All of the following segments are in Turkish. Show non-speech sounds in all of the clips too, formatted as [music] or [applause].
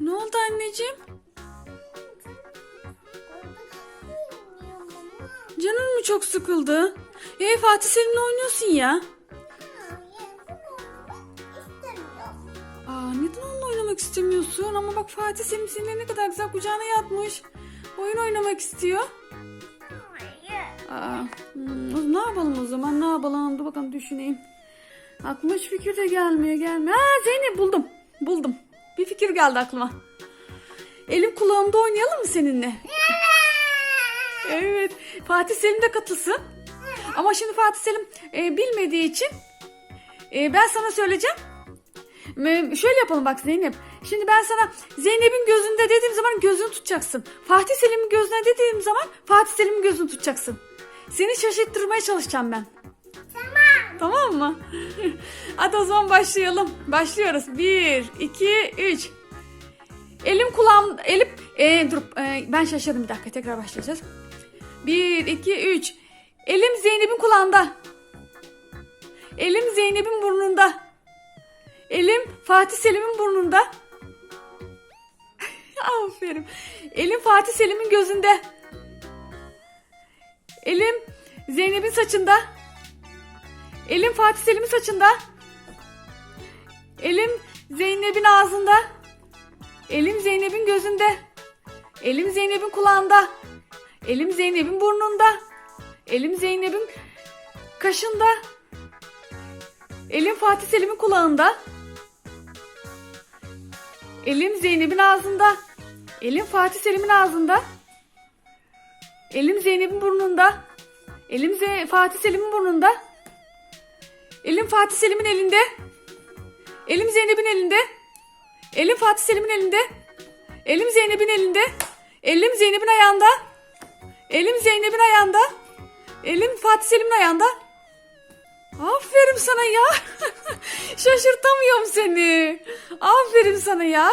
Ne oldu anneciğim? Canın mı çok sıkıldı? Ee Fatih seninle oynuyorsun ya. Aa neden onunla oynamak istemiyorsun? Ama bak Fatih Selim seninle ne kadar güzel kucağına yatmış. Oyun oynamak istiyor. Aa, hmm, ne yapalım o zaman ne yapalım? Dur bakalım düşüneyim. Aklıma hiç fikir de gelmiyor gelmiyor. Aa Zeynep buldum. Buldum. Bir fikir geldi aklıma. Elim kulağımda oynayalım mı seninle? [laughs] Evet. Fatih Selim de katılsın. Ama şimdi Fatih Selim e, bilmediği için e, ben sana söyleyeceğim. E, şöyle yapalım bak Zeynep. Şimdi ben sana Zeynep'in gözünde dediğim zaman gözünü tutacaksın. Fatih Selim'in gözüne dediğim zaman Fatih Selim'in gözünü tutacaksın. Seni şaşırttırmaya çalışacağım ben. Tamam. Mı? [laughs] Hadi o zaman başlayalım. Başlıyoruz. Bir, iki, üç. Elim kulağım, elim, e, dur e, ben şaşırdım bir dakika tekrar başlayacağız. Bir, iki, üç. Elim Zeynep'in kulağında. Elim Zeynep'in burnunda. Elim Fatih Selim'in burnunda. [laughs] Aferin. Elim Fatih Selim'in gözünde. Elim Zeynep'in saçında. Elim Fatih Selim'in saçında. Elim Zeynep'in ağzında. Elim Zeynep'in gözünde. Elim Zeynep'in kulağında. Elim Zeynep'in burnunda. Elim Zeynep'in kaşında. Elim Fatih Selim'in kulağında. Elim Zeynep'in ağzında. Elim Fatih Selim'in ağzında. Elim Zeynep'in burnunda. Elim Ze- Fatih Selim'in burnunda. Elim Fatih Selim'in elinde. Elim Zeynep'in elinde. Elim Fatih Selim'in elinde. Elim Zeynep'in elinde. Elim Zeynep'in ayağında. Elim Zeynep'in ayağında. Elim Fatih Selim'in ayağında. Aferin sana ya. [laughs] Şaşırtamıyorum seni. Aferin sana ya.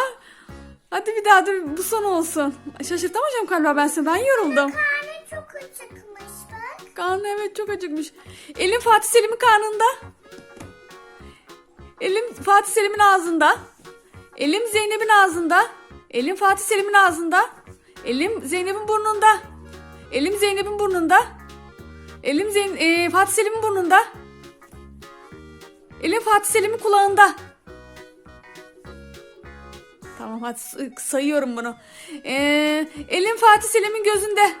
Hadi bir daha dur bu son olsun. Şaşırtamayacağım galiba ben seni. Ben yoruldum. Karnı çok acıkmış bak. Karnı evet çok acıkmış. Elim Fatih Selim'in karnında. Elim Fatih Selim'in ağzında. Elim Zeynep'in ağzında. Elim Fatih Selim'in ağzında. Elim Zeynep'in burnunda. Elim Zeynep'in burnunda. Elim Zeyn e, Fatih Selim'in burnunda. Elim Fatih Selim'in kulağında. Tamam hadi say- sayıyorum bunu. Ee, elim Fatih Selim'in gözünde.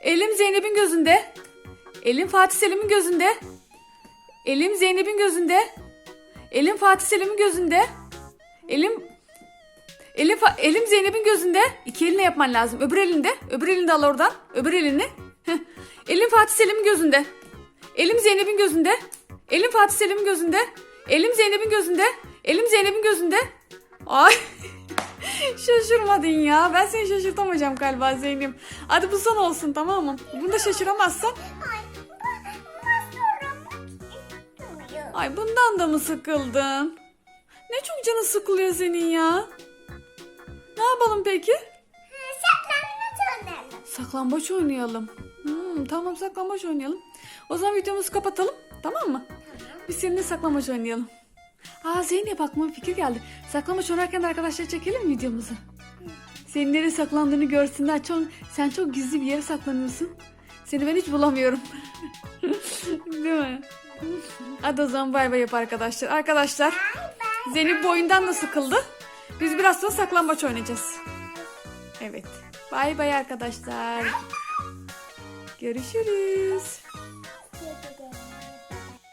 Elim Zeynep'in gözünde. Elim Fatih Selim'in gözünde. Elim Zeynep'in gözünde. Elim Fatih Selim'in gözünde. Elim Elim, elim Zeynep'in gözünde. İki elinle yapman lazım. Öbür elinde. Öbür elinde al oradan. Öbür elini. Elim Fatih Selim'in gözünde. Elim Zeynep'in gözünde. Elim Fatih Selim'in gözünde. Elim Zeynep'in gözünde. Elim Zeynep'in gözünde. Ay. [laughs] Şaşırmadın ya. Ben seni şaşırtamayacağım galiba Zeynep. Hadi bu son olsun tamam mı? Bunu da şaşıramazsan. Ay bundan da mı sıkıldın? Ne çok canı sıkılıyor senin ya. Ne yapalım peki? Saklanmaç oynayalım. Saklambaç oynayalım. Hmm, tamam saklambaç oynayalım. O zaman videomuzu kapatalım. Tamam mı? Biz seninle saklambaç oynayalım. Aa Zeynep aklıma bir fikir geldi. Saklambaç oynarken de arkadaşlar çekelim mi videomuzu? Senin nereye saklandığını görsünler. Çok, sen çok gizli bir yere saklanıyorsun. Seni ben hiç bulamıyorum. [laughs] Değil mi? Hadi o zaman bay bay yap arkadaşlar. Arkadaşlar Zeynep bu oyundan da sıkıldı. Biz biraz sonra saklambaç oynayacağız. Evet. Bay bay arkadaşlar. Görüşürüz.